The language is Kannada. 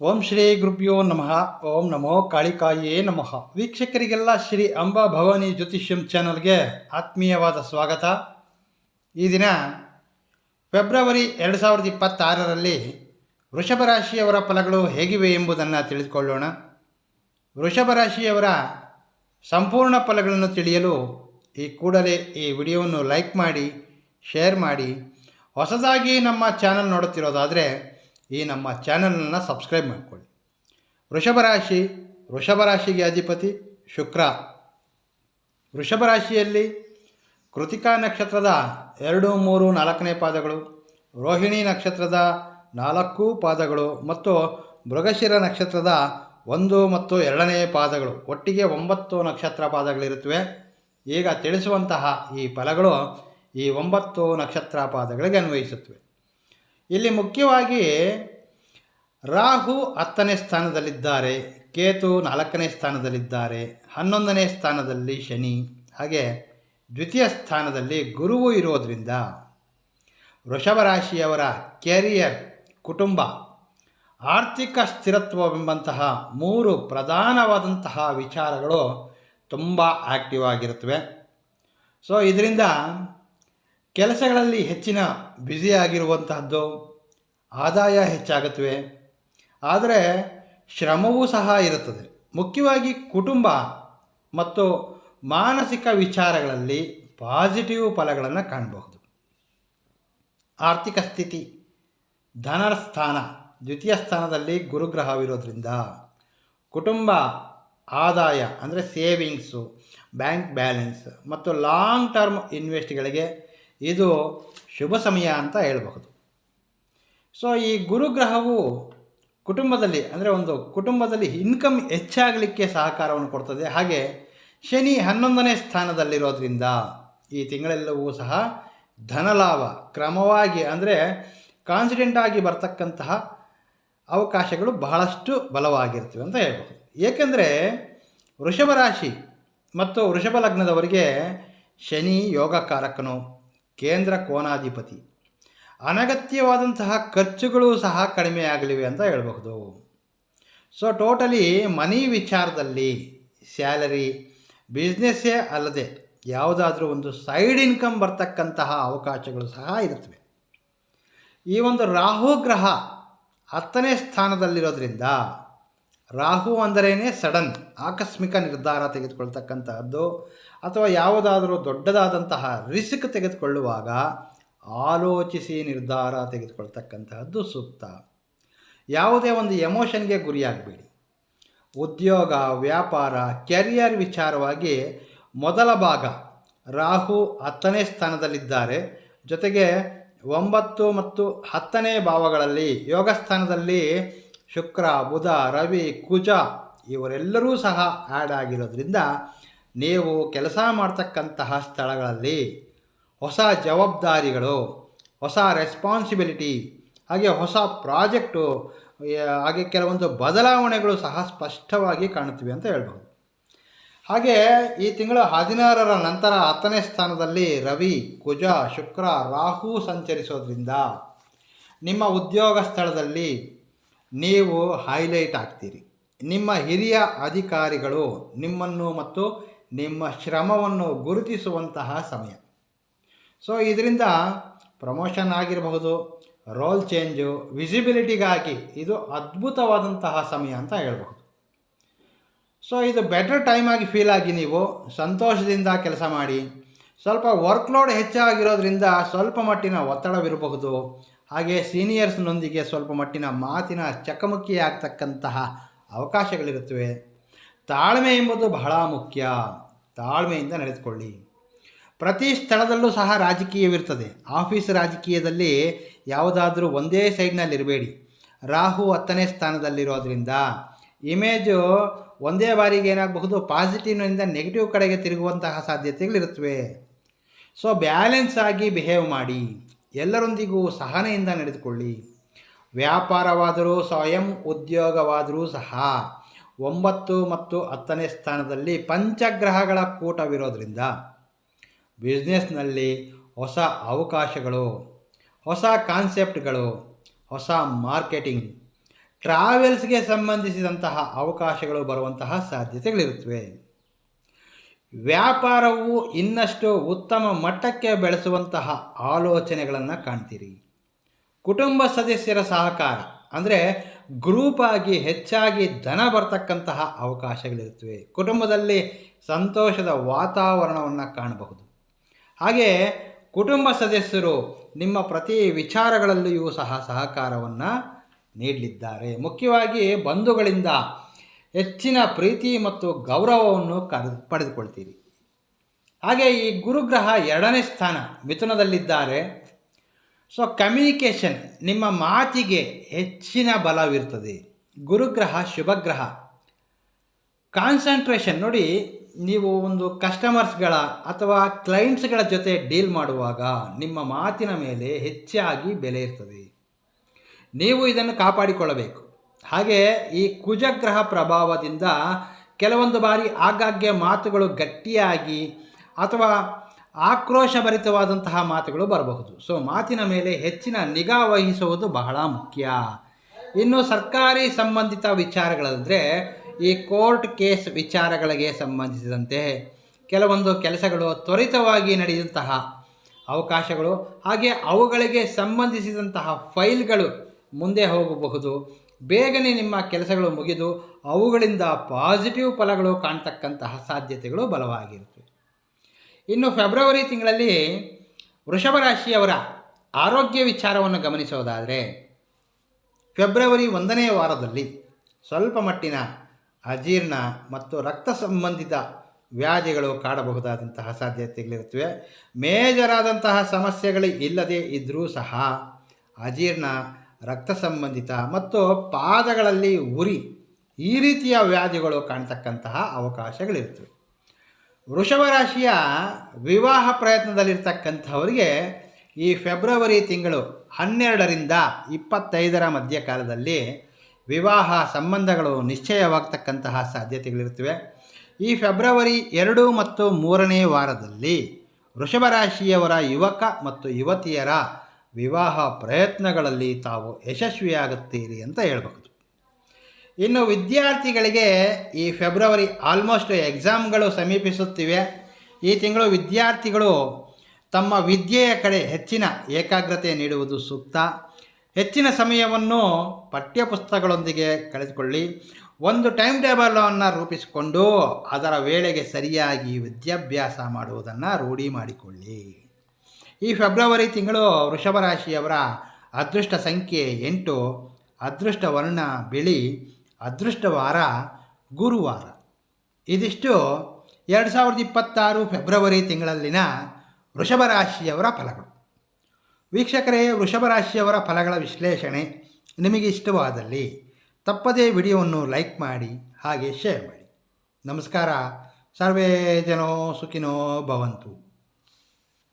ಓಂ ಶ್ರೀ ಗುರುಭ್ಯೋ ನಮಃ, ಓಂ ನಮೋ ಕಾಳಿಕಾಯೇ ನಮಃ. ವೀಕ್ಷಕರಿಗೆಲ್ಲ ಶ್ರೀ ಅಂಬಾ ಭವಾನಿ ಜ್ಯೋತಿಷ್ಯಂ ಚಾನಲ್ಗೆ ಆತ್ಮೀಯವಾದ ಸ್ವಾಗತ. ಈ ದಿನ ಫೆಬ್ರವರಿ ಎರಡು ಸಾವಿರದ ಇಪ್ಪತ್ತಾರರಲ್ಲಿ ವೃಷಭ ರಾಶಿಯವರ ಫಲಗಳು ಹೇಗಿವೆ ಎಂಬುದನ್ನು ತಿಳಿದುಕೊಳ್ಳೋಣ. ವೃಷಭ ರಾಶಿಯವರ ಸಂಪೂರ್ಣ ಫಲಗಳನ್ನು ತಿಳಿಯಲು ಈ ಕೂಡಲೇ ಈ ವಿಡಿಯೋವನ್ನು ಲೈಕ್ ಮಾಡಿ, ಶೇರ್ ಮಾಡಿ. ಹೊಸದಾಗಿ ನಮ್ಮ ಚಾನಲ್ ನೋಡುತ್ತಿರೋದಾದರೆ ಈ ನಮ್ಮ ಚಾನಲನ್ನು ಸಬ್ಸ್ಕ್ರೈಬ್ ಮಾಡಿಕೊಳ್ಳಿ. ವೃಷಭ ರಾಶಿ, ವೃಷಭ ರಾಶಿಗೆ ಅಧಿಪತಿ ಶುಕ್ರ. ವೃಷಭ ರಾಶಿಯಲ್ಲಿ ಕೃತಿಕಾ ನಕ್ಷತ್ರದ ಎರಡು, ಮೂರು, ನಾಲ್ಕನೇ ಪಾದಗಳು, ರೋಹಿಣಿ ನಕ್ಷತ್ರದ ನಾಲ್ಕು ಪಾದಗಳು ಮತ್ತು ಮೃಗಶಿರ ನಕ್ಷತ್ರದ ಒಂದು ಮತ್ತು ಎರಡನೇ ಪಾದಗಳು. ಒಟ್ಟಿಗೆ ಒಂಬತ್ತು ನಕ್ಷತ್ರ ಪಾದಗಳಿರುತ್ತವೆ. ಈಗ ತಿಳಿಸುವಂತಹ ಈ ಫಲಗಳು ಈ ಒಂಬತ್ತು ನಕ್ಷತ್ರ ಪಾದಗಳಿಗೆ ಅನ್ವಯಿಸುತ್ತವೆ. ಇಲ್ಲಿ ಮುಖ್ಯವಾಗಿ ರಾಹು ಹತ್ತನೇ ಸ್ಥಾನದಲ್ಲಿದ್ದಾರೆ, ಕೇತು ನಾಲ್ಕನೇ ಸ್ಥಾನದಲ್ಲಿದ್ದಾರೆ, ಹನ್ನೊಂದನೇ ಸ್ಥಾನದಲ್ಲಿ ಶನಿ. ಹಾಗೆ ದ್ವಿತೀಯ ಸ್ಥಾನದಲ್ಲಿ ಗುರುವು ಇರೋದರಿಂದ ವೃಷಭ ರಾಶಿಯವರ ಕೆರಿಯರ್, ಕುಟುಂಬ, ಆರ್ಥಿಕ ಸ್ಥಿರತ್ವವೆಂಬಂತಹ ಮೂರು ಪ್ರಧಾನವಾದಂತಹ ವಿಚಾರಗಳು ತುಂಬ ಆ್ಯಕ್ಟಿವ್ ಆಗಿರುತ್ತವೆ. ಸೊ, ಇದರಿಂದ ಕೆಲಸಗಳಲ್ಲಿ ಹೆಚ್ಚಿನ ಬ್ಯುಸಿ ಆಗಿರುವಂತಹದ್ದು, ಆದಾಯ ಹೆಚ್ಚಾಗುತ್ತವೆ. ಆದರೆ ಶ್ರಮವೂ ಸಹ ಇರುತ್ತದೆ. ಮುಖ್ಯವಾಗಿ ಕುಟುಂಬ ಮತ್ತು ಮಾನಸಿಕ ವಿಚಾರಗಳಲ್ಲಿ ಪಾಸಿಟಿವ್ ಫಲಗಳನ್ನು ಕಾಣಬಹುದು. ಆರ್ಥಿಕ ಸ್ಥಿತಿ ಧನರ ಸ್ಥಾನ ದ್ವಿತೀಯ ಸ್ಥಾನದಲ್ಲಿ ಗುರುಗ್ರಹವಿರೋದ್ರಿಂದ ಕುಟುಂಬ ಆದಾಯ ಅಂದರೆ ಸೇವಿಂಗ್ಸು, ಬ್ಯಾಂಕ್ ಬ್ಯಾಲೆನ್ಸ್ ಮತ್ತು ಲಾಂಗ್ ಟರ್ಮ್ ಇನ್ವೆಸ್ಟ್ಗಳಿಗೆ ಇದು ಶುಭ ಸಮಯ ಅಂತ ಹೇಳಬಹುದು. ಸೊ ಈ ಗುರುಗ್ರಹವು ಕುಟುಂಬದಲ್ಲಿ, ಅಂದರೆ ಒಂದು ಕುಟುಂಬದಲ್ಲಿ ಇನ್ಕಮ್ ಹೆಚ್ಚಾಗಲಿಕ್ಕೆ ಸಹಕಾರವನ್ನು ಕೊಡ್ತದೆ. ಹಾಗೆ ಶನಿ ಹನ್ನೊಂದನೇ ಸ್ಥಾನದಲ್ಲಿರೋದ್ರಿಂದ ಈ ತಿಂಗಳೆಲ್ಲವೂ ಸಹ ಧನಲಾಭ, ಕ್ರಮವಾಗಿ ಅಂದರೆ ಆಗಿ ಬರ್ತಕ್ಕಂತಹ ಅವಕಾಶಗಳು ಬಹಳಷ್ಟು ಬಲವಾಗಿರ್ತವೆ ಅಂತ ಹೇಳ್ಬೋದು. ಏಕೆಂದರೆ ವೃಷಭ ರಾಶಿ ಮತ್ತು ವೃಷಭ ಲಗ್ನದವರಿಗೆ ಶನಿ ಯೋಗಕಾರಕನು, ಕೇಂದ್ರ ಕೋನಾಧಿಪತಿ. ಅನಗತ್ಯವಾದಂತಹ ಖರ್ಚುಗಳು ಸಹ ಕಡಿಮೆ ಆಗಲಿವೆ ಅಂತ ಹೇಳಬಹುದು. ಸೊ ಟೋಟಲಿ ಮನಿ ವಿಚಾರದಲ್ಲಿ ಸ್ಯಾಲರಿ ಬಿಸ್ನೆಸ್ಸೇ ಅಲ್ಲದೆ ಯಾವುದಾದ್ರೂ ಒಂದು ಸೈಡ್ ಇನ್ಕಮ್ ಬರ್ತಕ್ಕಂತಹ ಅವಕಾಶಗಳು ಸಹ ಇರುತ್ತವೆ. ಈ ಒಂದು ರಾಹು ಗ್ರಹ ಹತ್ತನೇ ಸ್ಥಾನದಲ್ಲಿರೋದ್ರಿಂದ ರಾಹು ಅಂದರೇ ಸಡನ್ ಆಕಸ್ಮಿಕ ನಿರ್ಧಾರ ತೆಗೆದುಕೊಳ್ತಕ್ಕಂತಹದ್ದು ಅಥವಾ ಯಾವುದಾದರೂ ದೊಡ್ಡದಾದಂತಹ ರಿಸ್ಕ್ ತೆಗೆದುಕೊಳ್ಳುವಾಗ ಆಲೋಚಿಸಿ ನಿರ್ಧಾರ ತೆಗೆದುಕೊಳ್ತಕ್ಕಂತಹದ್ದು ಸೂಕ್ತ. ಯಾವುದೇ ಒಂದು ಎಮೋಷನ್ಗೆ ಗುರಿಯಾಗಬೇಡಿ. ಉದ್ಯೋಗ, ವ್ಯಾಪಾರ, ಕೆರಿಯರ್ ವಿಚಾರವಾಗಿ ಮೊದಲ ಭಾಗ ರಾಹು ಹತ್ತನೇ ಸ್ಥಾನದಲ್ಲಿದ್ದಾರೆ. ಜೊತೆಗೆ ಒಂಬತ್ತು ಮತ್ತು ಹತ್ತನೇ ಭಾವಗಳಲ್ಲಿ ಯೋಗ ಸ್ಥಾನದಲ್ಲಿ ಶುಕ್ರ, ಬುಧ, ರವಿ, ಕುಜ ಇವರೆಲ್ಲರೂ ಸಹ ಆ್ಯಡ್ ಆಗಿರೋದ್ರಿಂದ ನೀವು ಕೆಲಸ ಮಾಡ್ತಕ್ಕಂತಹ ಸ್ಥಳಗಳಲ್ಲಿ ಹೊಸ ಜವಾಬ್ದಾರಿಗಳು, ಹೊಸ ರೆಸ್ಪಾನ್ಸಿಬಿಲಿಟಿ ಹಾಗೆ ಹೊಸ ಪ್ರಾಜೆಕ್ಟು ಹಾಗೆ ಕೆಲವೊಂದು ಬದಲಾವಣೆಗಳು ಸಹ ಸ್ಪಷ್ಟವಾಗಿ ಕಾಣುತ್ತಿವೆ ಅಂತ ಹೇಳ್ಬೋದು. ಹಾಗೆ ಈ ತಿಂಗಳ ಹದಿನಾರರ ನಂತರ ಹತ್ತನೇ ಸ್ಥಾನದಲ್ಲಿ ರವಿ, ಕುಜ, ಶುಕ್ರ, ರಾಹು ಸಂಚರಿಸೋದ್ರಿಂದ ನಿಮ್ಮ ಉದ್ಯೋಗ ಸ್ಥಳದಲ್ಲಿ ನೀವು ಹೈಲೈಟ್ ಆಗ್ತೀರಿ. ನಿಮ್ಮ ಹಿರಿಯ ಅಧಿಕಾರಿಗಳು ನಿಮ್ಮನ್ನು ಮತ್ತು ನಿಮ್ಮ ಶ್ರಮವನ್ನು ಗುರುತಿಸುವಂತಹ ಸಮಯ. ಸೊ ಇದರಿಂದ ಪ್ರಮೋಷನ್ ಆಗಿರಬಹುದು ರೋಲ್ ಚೇಂಜು ವಿಸಿಬಿಲಿಟಿಗಾಗಿ ಇದು ಅದ್ಭುತವಾದಂತಹ ಸಮಯ ಅಂತ ಹೇಳಬಹುದು. ಸೊ ಇದು ಬೆಟರ್ ಟೈಮ್ ಆಗಿ ಫೀಲ್ ಆಗಿ ನೀವು ಸಂತೋಷದಿಂದ ಕೆಲಸ ಮಾಡಿ, ಸ್ವಲ್ಪ ವರ್ಕ್ಲೋಡ್ ಹೆಚ್ಚಾಗಿರೋದ್ರಿಂದ ಸ್ವಲ್ಪ ಮಟ್ಟಿನ ಒತ್ತಡವಿರಬಹುದು. ಹಾಗೆ ಸೀನಿಯರ್ಸ್ನೊಂದಿಗೆ ಸ್ವಲ್ಪ ಮಟ್ಟಿನ ಮಾತಿನ ಚಕಮಕಿ ಆಗ್ತಕ್ಕಂತಹ ಅವಕಾಶಗಳಿರುತ್ತವೆ. ತಾಳ್ಮೆ ಎಂಬುದು ಬಹಳ ಮುಖ್ಯ. ತಾಳ್ಮೆಯಿಂದ ನಡೆದುಕೊಳ್ಳಿ. ಪ್ರತಿ ಸ್ಥಳದಲ್ಲೂ ಸಹ ರಾಜಕೀಯವಿರ್ತದೆ. ಆಫೀಸ್ ರಾಜಕೀಯದಲ್ಲಿ ಯಾವುದಾದ್ರೂ ಒಂದೇ ಸೈಡ್ನಲ್ಲಿರಬೇಡಿ. ರಾಹು ಹತ್ತನೇ ಸ್ಥಾನದಲ್ಲಿರೋದ್ರಿಂದ ಇಮೇಜು ಒಂದೇ ಬಾರಿಗೆ ಏನಾಗಬಹುದು, ಪಾಸಿಟಿವ್ನಿಂದ ನೆಗೆಟಿವ್ ಕಡೆಗೆ ತಿರುಗುವಂತಹ ಸಾಧ್ಯತೆಗಳಿರುತ್ತವೆ. ಸೊ, ಬ್ಯಾಲೆನ್ಸ್ ಆಗಿ ಬಿಹೇವ್ ಮಾಡಿ, ಎಲ್ಲರೊಂದಿಗೂ ಸಹನೆಯಿಂದ ನಡೆದುಕೊಳ್ಳಿ. ವ್ಯಾಪಾರವಾದರೂ, ಸ್ವಯಂ ಉದ್ಯೋಗವಾದರೂ ಸಹ ಒಂಬತ್ತು ಮತ್ತು ಹತ್ತನೇ ಸ್ಥಾನದಲ್ಲಿ ಪಂಚಗ್ರಹಗಳ ಕೂಟವಿರೋದ್ರಿಂದ ಬಿಸ್ನೆಸ್ನಲ್ಲಿ ಹೊಸ ಅವಕಾಶಗಳು, ಹೊಸ ಕಾನ್ಸೆಪ್ಟ್ಗಳು ಹೊಸ ಮಾರ್ಕೆಟಿಂಗ್ ಟ್ರಾವೆಲ್ಸ್ಗೆ ಸಂಬಂಧಿಸಿದಂತಹ ಅವಕಾಶಗಳು ಬರುವಂತಹ ಸಾಧ್ಯತೆಗಳಿರುತ್ತವೆ. ವ್ಯಾಪಾರವು ಇನ್ನಷ್ಟು ಉತ್ತಮ ಮಟ್ಟಕ್ಕೆ ಬೆಳೆಸುವಂತಹ ಆಲೋಚನೆಗಳನ್ನು ಕಾಣ್ತೀರಿ. ಕುಟುಂಬ ಸದಸ್ಯರ ಸಹಕಾರ, ಅಂದರೆ ಗ್ರೂಪ್ ಆಗಿ ಹೆಚ್ಚಾಗಿ ಧನ ಬರ್ತಕ್ಕಂತಹ ಅವಕಾಶಗಳಿರುತ್ತವೆ. ಕುಟುಂಬದಲ್ಲಿ ಸಂತೋಷದ ವಾತಾವರಣವನ್ನು ಕಾಣಬಹುದು. ಹಾಗೆ ಕುಟುಂಬ ಸದಸ್ಯರು ನಿಮ್ಮ ಪ್ರತಿ ವಿಚಾರಗಳಲ್ಲಿಯೂ ಸಹ ಸಹಕಾರವನ್ನು ನೀಡಲಿದ್ದಾರೆ. ಮುಖ್ಯವಾಗಿ ಬಂಧುಗಳಿಂದ ಹೆಚ್ಚಿನ ಪ್ರೀತಿ ಮತ್ತು ಗೌರವವನ್ನು ಕರೆ, ಪಡೆದುಕೊಳ್ತೀರಿ. ಹಾಗೆ ಈ ಗುರುಗ್ರಹ ಎರಡನೇ ಸ್ಥಾನ ಮಿಥುನದಲ್ಲಿದ್ದಾರೆ. ಸೊ ಕಮ್ಯುನಿಕೇಷನ್ ನಿಮ್ಮ ಮಾತಿಗೆ ಹೆಚ್ಚಿನ ಬಲವಿರ್ತದೆ ಗುರುಗ್ರಹ, ಶುಭಗ್ರಹ. ಕಾನ್ಸಂಟ್ರೇಷನ್ ನೋಡಿ ನೀವು ಒಂದು ಕಸ್ಟಮರ್ಸ್ಗಳ ಅಥವಾ ಕ್ಲೈಂಟ್ಸ್ಗಳ ಜೊತೆ ಡೀಲ್ ಮಾಡುವಾಗ ನಿಮ್ಮ ಮಾತಿನ ಮೇಲೆ ಹೆಚ್ಚಾಗಿ ಬೆಲೆ ಇರ್ತದೆ. ನೀವು ಇದನ್ನು ಕಾಪಾಡಿಕೊಳ್ಳಬೇಕು. ಹಾಗೆ ಈ ಕುಜಗ್ರಹ ಪ್ರಭಾವದಿಂದ ಕೆಲವೊಂದು ಬಾರಿ ಆಗಾಗ್ಗೆ ಮಾತುಗಳು ಗಟ್ಟಿಯಾಗಿ ಅಥವಾ ಆಕ್ರೋಶಭರಿತವಾದಂತಹ ಮಾತುಗಳು ಬರಬಹುದು. ಸೊ ಮಾತಿನ ಮೇಲೆ ಹೆಚ್ಚಿನ ನಿಗಾ ವಹಿಸುವುದು ಬಹಳ ಮುಖ್ಯ. ಇನ್ನು ಸರ್ಕಾರಿ ಸಂಬಂಧಿತ ವಿಚಾರಗಳಂದರೆ ಈ ಕೋರ್ಟ್ ಕೇಸ್ ವಿಚಾರಗಳಿಗೆ ಸಂಬಂಧಿಸಿದಂತೆ ಕೆಲವೊಂದು ಕೆಲಸಗಳು ತ್ವರಿತವಾಗಿ ನಡೆಯುವಂತಹ ಅವಕಾಶಗಳು ಹಾಗೆ ಅವುಗಳಿಗೆ ಸಂಬಂಧಿಸಿದಂತಹ ಫೈಲ್ಗಳು ಮುಂದೆ ಹೋಗಬಹುದು. ಬೇಗನೆ ನಿಮ್ಮ ಕೆಲಸಗಳು ಮುಗಿದು ಅವುಗಳಿಂದ ಪಾಸಿಟಿವ್ ಫಲಗಳು ಕಾಣ್ತಕ್ಕಂತಹ ಸಾಧ್ಯತೆಗಳು ಬಲವಾಗಿರುತ್ತವೆ ಇನ್ನು ಫೆಬ್ರವರಿ ತಿಂಗಳಲ್ಲಿ ವೃಷಭ ರಾಶಿಯವರ ಆರೋಗ್ಯ ವಿಚಾರವನ್ನು ಗಮನಿಸೋದಾದರೆ, ಫೆಬ್ರವರಿ ಒಂದನೇ ವಾರದಲ್ಲಿ ಸ್ವಲ್ಪ ಮಟ್ಟಿನ ಅಜೀರ್ಣ ಮತ್ತು ರಕ್ತ ಸಂಬಂಧಿತ ವ್ಯಾಧಿಗಳು ಕಾಡಬಹುದಾದಂತಹ ಸಾಧ್ಯತೆಗಳಿರುತ್ತವೆ. ಮೇಜರಾದಂತಹ ಸಮಸ್ಯೆಗಳು ಇಲ್ಲದೇ ಇದ್ದರೂ ಸಹ ಅಜೀರ್ಣ, ರಕ್ತ ಸಂಬಂಧಿತ ಮತ್ತು ಪಾದಗಳಲ್ಲಿ ಉರಿ ಈ ರೀತಿಯ ವ್ಯಾಧಿಗಳು ಕಾಣ್ತಕ್ಕಂತಹ ಅವಕಾಶಗಳಿರ್ತವೆ ವೃಷಭ ರಾಶಿಯ ವಿವಾಹ ಪ್ರಯತ್ನದಲ್ಲಿರ್ತಕ್ಕಂಥವರಿಗೆ ಈ ಫೆಬ್ರವರಿ ತಿಂಗಳು ಹನ್ನೆರಡರಿಂದ ಇಪ್ಪತ್ತೈದರ ಮಧ್ಯಕಾಲದಲ್ಲಿ ವಿವಾಹ ಸಂಬಂಧಗಳು ನಿಶ್ಚಯವಾಗ್ತಕ್ಕಂತಹ ಸಾಧ್ಯತೆಗಳಿರುತ್ತವೆ. ಈ ಫೆಬ್ರವರಿ ಎರಡು ಮತ್ತು ಮೂರನೇ ವಾರದಲ್ಲಿ ವೃಷಭ ರಾಶಿಯವರ ಯುವಕ ಮತ್ತು ಯುವತಿಯರ ವಿವಾಹ ಪ್ರಯತ್ನಗಳಲ್ಲಿ ತಾವು ಯಶಸ್ವಿಯಾಗುತ್ತೀರಿ ಅಂತ ಹೇಳ್ಬಹುದು. ಇನ್ನು ವಿದ್ಯಾರ್ಥಿಗಳಿಗೆ ಈ ಫೆಬ್ರವರಿ ಆಲ್ಮೋಸ್ಟ್ ಎಕ್ಸಾಮ್ಗಳು ಸಮೀಪಿಸುತ್ತಿವೆ. ಈ ತಿಂಗಳು ವಿದ್ಯಾರ್ಥಿಗಳು ತಮ್ಮ ವಿದ್ಯೆಯ ಕಡೆ ಹೆಚ್ಚಿನ ಏಕಾಗ್ರತೆ ನೀಡುವುದು ಸೂಕ್ತ. ಹೆಚ್ಚಿನ ಸಮಯವನ್ನು ಪಠ್ಯಪುಸ್ತಕಗಳೊಂದಿಗೆ ಕಳೆದುಕೊಳ್ಳಿ. ಒಂದು ಟೈಮ್ ಟೇಬಲನ್ನು ರೂಪಿಸಿಕೊಂಡು ಅದರ ವೇಳೆಗೆ ಸರಿಯಾಗಿ ವಿದ್ಯಾಭ್ಯಾಸ ಮಾಡುವುದನ್ನು ರೂಢಿ ಮಾಡಿಕೊಳ್ಳಿ. ಈ ಫೆಬ್ರವರಿ ತಿಂಗಳು ವೃಷಭ ರಾಶಿಯವರ ಅದೃಷ್ಟ ಸಂಖ್ಯೆ ಎಂಟು, ಅದೃಷ್ಟ ವರ್ಣ ಬಿಳಿ, ಅದೃಷ್ಟ ವಾರ ಗುರುವಾರ. ಇದಿಷ್ಟು ಎರಡು ಸಾವಿರದ ಇಪ್ಪತ್ತಾರು ಫೆಬ್ರವರಿ ತಿಂಗಳಲ್ಲಿನ ವೃಷಭ ರಾಶಿಯವರ ಫಲಗಳು. ವೀಕ್ಷಕರೇ ವೃಷಭ ರಾಶಿಯವರ ಫಲಗಳ ವಿಶ್ಲೇಷಣೆ ನಿಮಗೆ ಇಷ್ಟವಾದಲ್ಲಿ ತಪ್ಪದೇ ವಿಡಿಯೋವನ್ನು ಲೈಕ್ ಮಾಡಿ, ಹಾಗೆ ಶೇರ್ ಮಾಡಿ. ನಮಸ್ಕಾರ. ಸರ್ವೇ ಜನೋ ಸುಖಿನೋ ಭವಂತು.